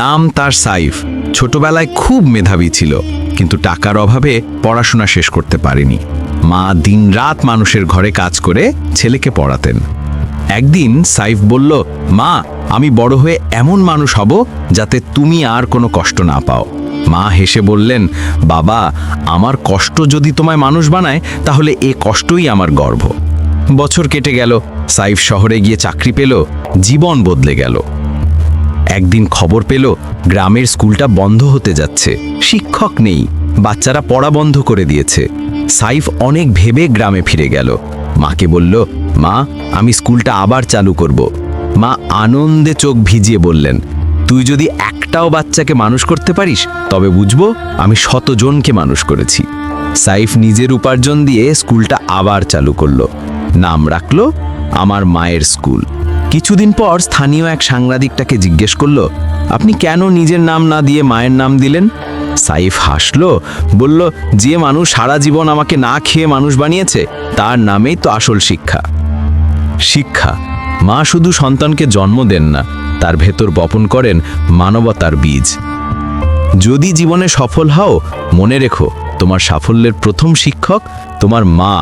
নাম তার সাইফ। ছোটবেলায় খুব মেধাবী ছিল, কিন্তু টাকার অভাবে পড়াশোনা শেষ করতে পারেনি। মা দিনরাত মানুষের ঘরে কাজ করে ছেলেকে পড়াতেন। একদিন সাইফ বলল, মা, আমি বড় হয়ে এমন মানুষ হব যাতে তুমি আর কোনো কষ্ট না পাও। মা হেসে বললেন, বাবা, আমার কষ্ট যদি তোমায় মানুষ বানায়, তাহলে এ কষ্টই আমার গর্ব। বছর কেটে গেল, সাইফ শহরে গিয়ে চাকরি পেল, জীবন বদলে গেল। একদিন খবর পেল, গ্রামের স্কুলটা বন্ধ হতে যাচ্ছে। শিক্ষক নেই, বাচ্চারা পড়া বন্ধ করে দিয়েছে। সাইফ অনেক ভেবে গ্রামে ফিরে গেল। মাকে বলল, মা, আমি স্কুলটা আবার চালু করব। মা আনন্দে চোখ ভিজিয়ে বললেন, তুই যদি একটাও বাচ্চাকে মানুষ করতে পারিস, তবে বুঝব আমি শতজনকে মানুষ করেছি। সাইফ নিজের উপার্জন দিয়ে স্কুলটা আবার চালু করল। নাম রাখল, আমার মায়ের স্কুল। কিছুদিন পর স্থানীয় এক সাংবাদিকটাকে জিজ্ঞেস করল, আপনি কেন নিজের নাম না দিয়ে মায়ের নাম দিলেন? সাইফ হাসলো, বলল, যে মানুষ সারা জীবন আমাকে না খেয়ে মানুষ বানিয়েছে, তার নামেই তো আসল শিক্ষা। শিক্ষা? মা শুধু সন্তানকে জন্ম দেন না, তার ভেতর বপন করেন মানবতার বীজ। যদি জীবনে সফল হও, মনে রেখো, তোমার সাফল্যের প্রথম শিক্ষক তোমার মা।